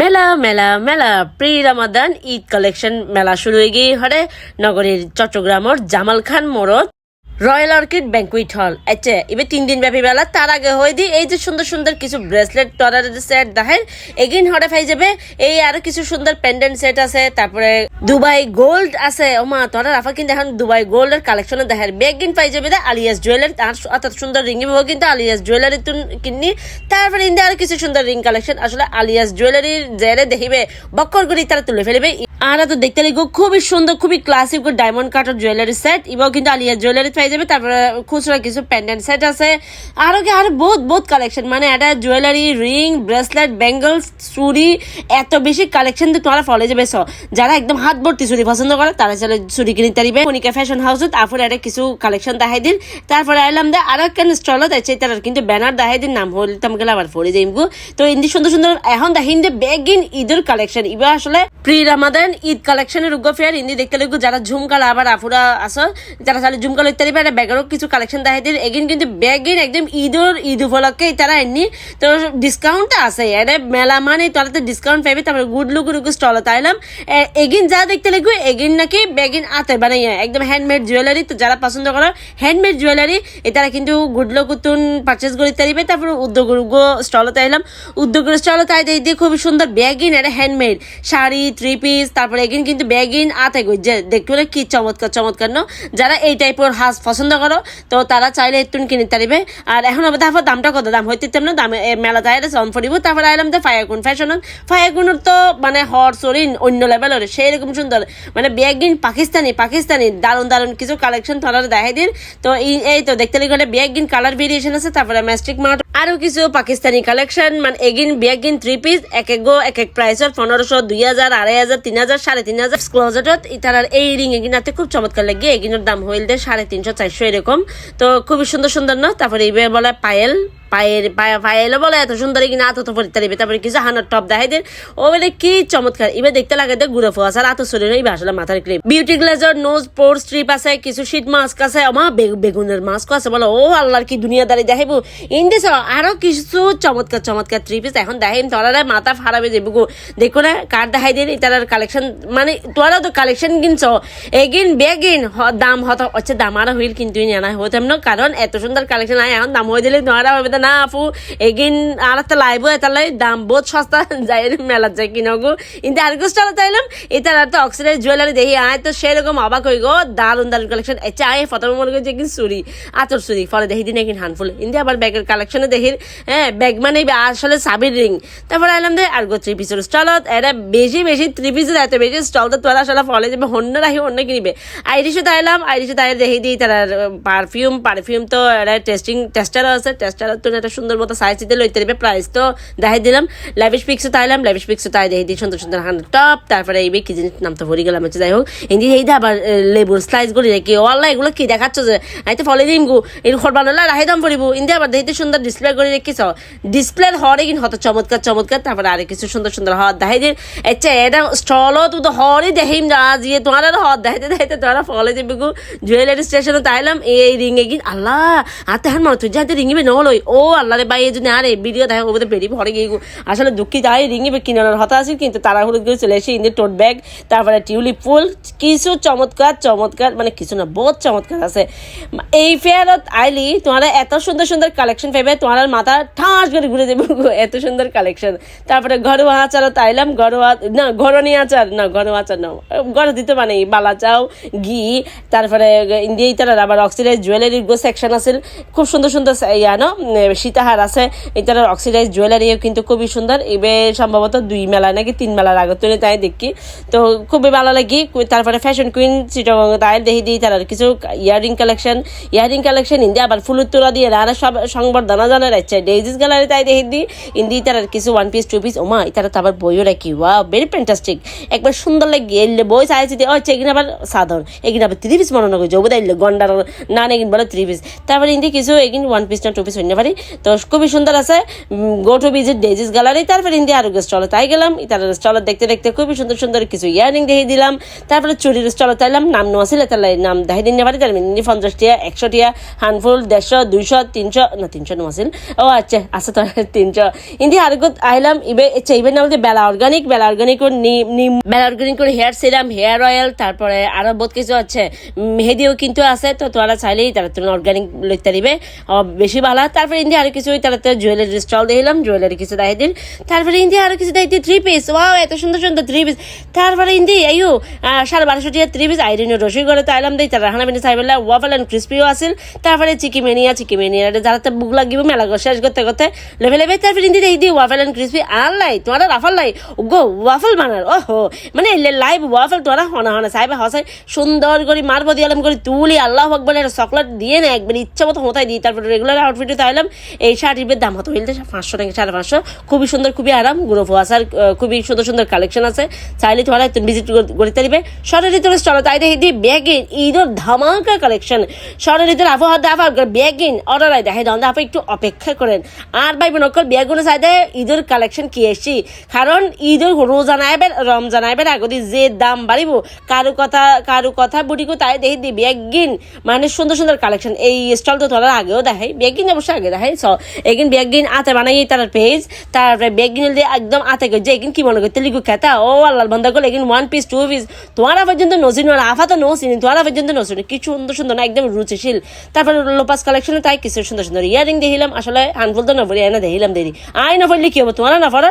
মেলা মেলা মেলা। প্রি রামাদান ঈদ কালেকশন মেলা শুরু হয়ে গিয়ে হরে। নগরীর চট্টগ্রামর জামাল খান মোড়ত রয়্যাল অর্কিড ব্যাঙ্কুইট হল আচ্ছা এবার তিন দিন ব্যাপী বেলা তার আগে হয়ে দি এই যে সুন্দর সুন্দর কিছু ব্রেসলেট টরার সেট দেখেন এগিন হরে পাই যাবে। এই আরও কিছু সুন্দর পেন্ডেন্ট সেট আছে, তারপরে দুবাই গোল্ড আছে। ওমা তোরা রাফা কিন্তু এখন দুবাই গোল্ডের কালেকশনে দেখেন বেগিন পাই যাবে আলিয়াস জুয়েলারি আর অর্থাৎ সুন্দর রিং কিন্তু আলিয়াস জুয়েলারি তুন কিনি তারপরে ইন্দে আরও কিছু সুন্দর রিং কালেকশন আসলে আলিয়াস জুয়েলারির জেরে দেখিবে, বক্কর করে তারা তুলে ফেলবে। আর তো দেখতে লাগবে। খুবই সুন্দর, খুবই ক্লাসিক ডায়মন্ড কাটার জুয়েলারি সেট এবং কিন্তু আলিয়া জুয়েলারি পাই যাবে, তারপরে খুচরা কিছু প্যান্ডেন্ট সেট আছে। আরও কি, আরও বহুত বহুত কালেকশন মানে এটা জুয়েলারি রিং ব্রেসলেট ব্যাঙ্গলস চুড়ি, এত বেশি কালেকশন তো তোমরা ফলে যাবে। স যারা একদম হাত ভর্তি চুড়ি পছন্দ করে, তারা চলে চুড়ি কিনতে পারিবে। মনিকা ফ্যাশন হাউসত তারপরে এটা কিছু কালেকশন দেখাই দিন। তারপরে আইলাম দে, আরও কেন স্টলত আছে তার কিন্তু ব্যানার দেখাই দিন, নাম হল তাম গেলে আবার ফরে যাইম গো তো ইন্দি সুন্দর সুন্দর, এখন দেখিন যে বেগিন ঈদের কালেকশন এবার আসলে প্রি রামাদান ঈদ কালেকশনের উগ্র ফেয়ার ইন্দি দেখতে লাগবে যারা ঝুমকাল আবার আফুরা আসো যারা তাহলে ঝুমকাল ইত্যাদি একটা ব্যাগেরও কিছু কালেকশন দেখাই দিন এগিন কিন্তু ব্যাগিন একদম ঈদের ঈদ উপলক্ষে তারা এমনি তো ডিসকাউন্ট আছে। এটা মেলা মানে তারা তো ডিসকাউন্ট পাইবে তারপরে গুড লুক লুক স্টল তাইলাম এগিন যা দেখতে লাগবে এগিন নাকি ব্যাগিন আতে বানাইয়া একদম হ্যান্ডমেড জুয়েলারি তো যারা পছন্দ করো হ্যান্ডমেড জুয়েলারি তারা কিন্তু গুড লুক পারচেস করে তারিবে তারপরে উদ্যোগ স্টল তাইলাম উদ্যোগের স্টল তাই দিয়ে খুবই সুন্দর ব্যাগিন এটা হ্যান্ডমেড শাড়ি থ্রি পিস তারপরে এগিন কিন্তু ব্যাগিন আতে দেখতে হলে কি চমৎকার চমৎকার ন যারা এই টাইপের হাঁস পছন্দ করো, তো তারা চাইলে একটু কিনে তারিবে আর এখন আবার তারপর দামটা কত, দাম হইতে তেমন দাম মেলা যায় জম ফরিব তারপরে আইলাম যে ফায়ারগুন ফ্যাশন ফায়ারগুনের তো মানে হর সরিন অন্য লেভেলের সেই রকম সুন্দর। মানে ব্যাগিন পাকিস্তানি পাকিস্তানি, দারুণ দারুণ কিছু কালেকশন তোলার দেখাই দিন। তো এই- এই তো, দেখতে গেলে ব্যাগিন কালার ভেরিয়েশন আছে, তারপরে ম্যাস্টিক মার্ট আরও কিছু পাকিস্তানি কালেকশন মানে এগিন, বিয়াগিন থ্রি পিস এক এক গো, এক এক প্রাইসর পনেরোশো, দুই হাজার, আড়াই হাজার, তিন হাজার, সাড়ে তিন হাজার ক্লোজেটত ইতারার এই রিং এগিন আতে খুব চমৎকার লাগে এগিনের দাম হইল দে সাড়ে তিনশো চারশো এরকম। তো খুবই সুন্দর সুন্দর না? তারপরে এই বলে পায়েল। পায়ের, পায়ে পায়েলও বলে, এত সুন্দর কিনা আত তো পরিতে দিবে তারপরে কিছু হানার টপ দেখাই দেন ও বলে, কি চমৎকার। এবার দেখতে লাগে দে ঘুরে ফোয়াস আর আত শরীর এইবার আসলে মাথার cream beauty glazer nose pore strip আছে, কিছু শীত মাস্ক আছে আমার বেগুনের মাস্ক আছে, বলে, ও আল্লাহর কি দুনিয়াদারি দেখাইবো? ইন্ডিস আরও কিছু চমৎকার চমৎকার থ্রি পিস এখন দেখাইম তোরা মাথা ফারাবে যাব গো দেখো না কার দেখাই দিন এটার কালেকশন মানে তোরা তো কালেকশন কিনছ, এগিন, বেগিন দাম হত হচ্ছে দাম, আরও হইল কিন্তু না হতাম না, কারণ এত সুন্দর কালেকশন আয় এখন দাম হয়ে দিলে তোরা হবে না, আপু, এগিন আর একটা লাইব এটা লাই, দাম বহুত সস্তা, যাই মেলার যাই কিনা গো। কিন্তু আর কিছু চালা চাইলাম এটার আর তো অক্সিডেন্ট জুয়েলারি দেখি, আয় তো সেরকম অবাক হই গো দারুণ দারুণ কালেকশন এচে আয় ফটো মনে যে কিন্তু চুরি, আতর চুরি ফলে দেখি দিন একদিন হানফুল ইন্দি আবার ব্যাগের কালেকশনে দেখি হ্যাঁ ব্যাগ মানে আসলে সাবির রিং তারপরে আইলাম দে আর গো থ্রি পিসের স্টলত এটা বেশি বেশি থ্রি পিসের এত বেশি স্টল তো তোরা আসলে ফলে যাবে, হন্য রাখি অন্য কিনবে। আইরিশে তাইলাম আইরিশে তাই দেখি দিই, তার পারফিউম পারফিউম তো এটা টেস্টিং টেস্টারও আছে টেস্টারও তো একটা সুন্দর মতো সাইজ দিতে লইতে দেবে প্রাইস তো দেখাই দিলাম ল্যাভিশ পিক্সও তাইলাম ল্যাভিশ পিক্সও তাই দেখি দিই, সুন্দর সুন্দর হান্ড টপ তারপরে এই কি জিনিস নাম তো ভরি গেলাম হচ্ছে যাই হোক। হিন্দি এই আবার লেবুর স্লাইস গুলি রেখে অল্লা এগুলো কি দেখাচ্ছ যে? আমি তো ফলে দিম গু এই খর বানালে রাহি দাম পড়িব। ইন্দি আবার দেখতে সুন্দর ডিসপ্লে করে রেখেছ ডিসপ্লের হরে কিন হত চমৎকার চমৎকার। তারপরে আরে কিছু সুন্দর সুন্দর হদ দেখাই দিন আচ্ছা এটা স্টলও তো হরই দেখিম না জিয়ে তোমার আর হদ দেখাইতে দেখাইতে তোরা ফলে গু জুয়েলারি স্টেশনে তাইলাম এই রিং এ গিন আল্লাহ আতে হান মনে তুই যাতে রিঙিবে নহলই ও আল্লাহ রে বাই এই জন্য আরে ভিডিও দেখা ওদের বেরিয়ে ভরে গিয়ে আসলে দুঃখিত আই রিঙিবে কিনার হতা আছে কিন্তু হলুদ করে চলে এসে ইন্দি টোট ব্যাগ তারপরে টিউলিপ ফুল, কিছু চমৎকার চমৎকার মানে কিছু না, বহুত চমৎকার আছে। এই ফেয়ারত আইলি, তোমার এত সুন্দর সুন্দর কালেকশন পাইবে, তোমার মাথা ঠাস করে ঘুরে যাবে এত সুন্দর কালেকশন তারপরে ঘরোয়া আচারত আইলাম ঘরোয়া, না ঘরনি আচার, না, ঘরোয়া আচার না ঘর দিতে মানে বালা চাও, ঘি, তারপরে ইন্ডিয়া ইতার আবার অক্সিডাইজ জুয়েলারির গো সেকশন আছে খুব সুন্দর সুন্দর, ইয়া সীতাহার আছে। এটার অক্সিডাইজ জুয়েলারিও কিন্তু খুবই সুন্দর। এবে সম্ভবত দুই মেলা নাকি তিন মেলার আগত তাই দেখি। তো খুবই ভালো লাগি। তারপরে ফ্যাশন কুইন চিটগং তাই দেখি দিই তার কিছু ইয়ারিং কালেকশন ইয়ারিং কালেকশন ইন্দি আবার ফুলের তোলা দিয়ে আর সব সংবর্ধনা জানার আছে ডেইজিস গ্যালারি তাই দেখি দিই। ইন্দি তার কিছু ওয়ান পিস টু পিস ওমা তারা তো আবার বইও রাখি। ওয়া ভেরি ফ্যান্টাস্টিক একবার সুন্দর লাগে। এলে বই চাইছি হচ্ছে এগিন আবার সাধারণ এগিন আবার থ্রি পিস মনে করছে ওবে দাইলে গন্ডার না এগিন বলে থ্রি পিস তারপরে ইন্দি কিছু এগিন ওয়ান পিস না টু পিস হইতে পারি তো খুবই সুন্দর আছে। Go to visit Daisy's gallery তারপরে ইন্ডিয়া আরও স্টলে তাই গেলাম। ইতার স্টলে দেখতে দেখতে খুবই সুন্দর সুন্দর কিছু ইয়ারিং দেখে দিলাম। তারপরে চুরির স্টলে তাইলাম নাম নেওয়া ছিল তাহলে নাম দেখাই দিন পারি তার মিনি পঞ্চাশ টিয়া, একশো টিয়া হানফুল দেড়শো, দুইশো, তিনশো, না, তিনশো নেওয়া ছিল। ও আচ্ছা আছে তো, তিনশো। ইন্ডিয়া আরও আইলাম ইবে আচ্ছা ইবে নাম Bela organic Bela organic Bela organic hair serum hair oil তারপরে আরও বহুত কিছু আছে। মেহেদিও কিন্তু আছে, তো তোরা চাইলেই তারা তুমি অর্গানিক লইতে দিবে বেশি ভালো। তারপরে ইন্ডিয়া আরও কিছু তারা তো জুয়েলারি স্টল দিলাম জুয়েলারি কিছু দেখাই দিন তারপরে ইন্ডিয়া আরও কিছু দেখাই থ্রি পিস ওয়াও এত সুন্দর সুন্দর থ্রি পিস তারপরে ইন্দি আইও সাড়ে বারোশো টিয়া থ্রি পিস আইরিনের রসই করে তাইলাম দেই, তারা হানা বিনি সাইবেলা ওয়াফেল অ্যান্ড ক্রিস্পিও আছিল। তারপরে চিকি মেনিয়া চিকি মেনিয়া যারা তো বুক লাগিব, মেলা শেষ করতে করতে। লেভে লেভে তারপরে ইন্দি দেই দি ওয়াফেল অ্যান্ড ক্রিস্পি আনলাই তোমার রাফাল লাই। গো ওয়াফেল বানার, ওহো। মানে লাইভ ওয়াফেল তোরা হনা হনা। সাহেবে হসাই সুন্দর করে মারবো, দিয়ালাম করে তুলি। আল্লাহ আকবর চকলেট দিয়ে না, একবার ইচ্ছা মতো হতাই দিই। তারপরে রেগুলার আউটফিটে তাইলাম এই শার্টের দাম হতো হইলে পাঁচশো টাকা সাড়ে পাঁচশো? খুবই সুন্দর, খুবই আরাম গ্রুপ আসার খুবই সুন্দর সুন্দর কালেকশন আছে। চাইলে তোমরা ভিজিট করতে দিবে। শরীর তোর চলো তাই দেখি দি ব্যাগিন ঈদের ধামাকা কালেকশন শরীর তোর আবহাওয়া দাফা ব্যাগিন অর্ডার আই দেখাই দাম একটু অপেক্ষা করেন। আর ভাই বোনকল ব্যাগুলো চাই দেয় ঈদের কালেকশন কি এসছি? কারণ ঈদের রোজা নাইবেন রমজান আইবেন আগদি যে দাম বাড়িব, কারও কথা কারও কথা বুড়িকো তাই দেখি দি ব্যাগিন মানে সুন্দর সুন্দর কালেকশন এই স্টল তো তোলার আগেও দেখাই। ব্যাগিন অবশ্যই আগে দেখাই। স এগিন ব্যাগিন আতে বানাই তার পেজ তারপরে ব্যাগিন দিয়ে একদম আতে এগিন কি মনে করতে লিখু খেতা? ও আল্লাহ বন্ধ করলে এগিন ওয়ান পিস টু পিস তোমারা পর্যন্ত না আফা তো নসিনি তোমারা পর্যন্ত নসিন কি সুন্দর সুন্দর, না একদম রুচিশীল। লোপাস তাই কিছু সুন্দর সুন্দর ইয়ারিং দেখিলাম, আসলে হানফুল তো নভরি, এনে দেখিলাম দেরি। আই নভরলি কি হব, তোমারা না ফরা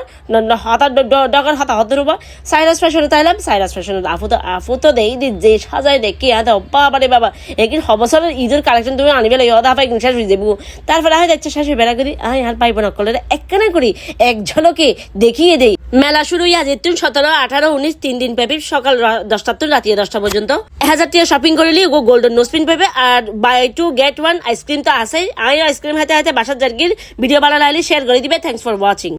হাতা ডগার হাতা হতে রুবা। সাইরাস ফ্যাশনে তাইলাম সাইরাস ফ্যাশনে আফু তো আফু তো দেই দি, যে সাজাই দেখি, আদা বাবা রে বাবা। এগিন হবসরের ঈদের কালেকশন তুমি আনিবে লাগে, অদা পাই শেষ হয়ে যাব তারপরে আমি দেখছে শাশুড়ি বেড়া করি আই আর পাইব না, কলের একখানে করি, এক ঝলকে দেখিয়ে দেই। মেলা শুরু হইয়া যেতুন সতেরো, আঠারো, উনিশ, তিন দিন পেপি সকাল দশটা তো রাতিয়ে দশটা পর্যন্ত। হাজার টাকা শপিং করলি গো গোল্ডেন নোসপিন পেবে, আর buy two get one ice cream তো আছেই। আই আইসক্রিম হাতে হাতে বাসার জার্গির ভিডিও বানালে শেয়ার করে দিবে। Thanks for watching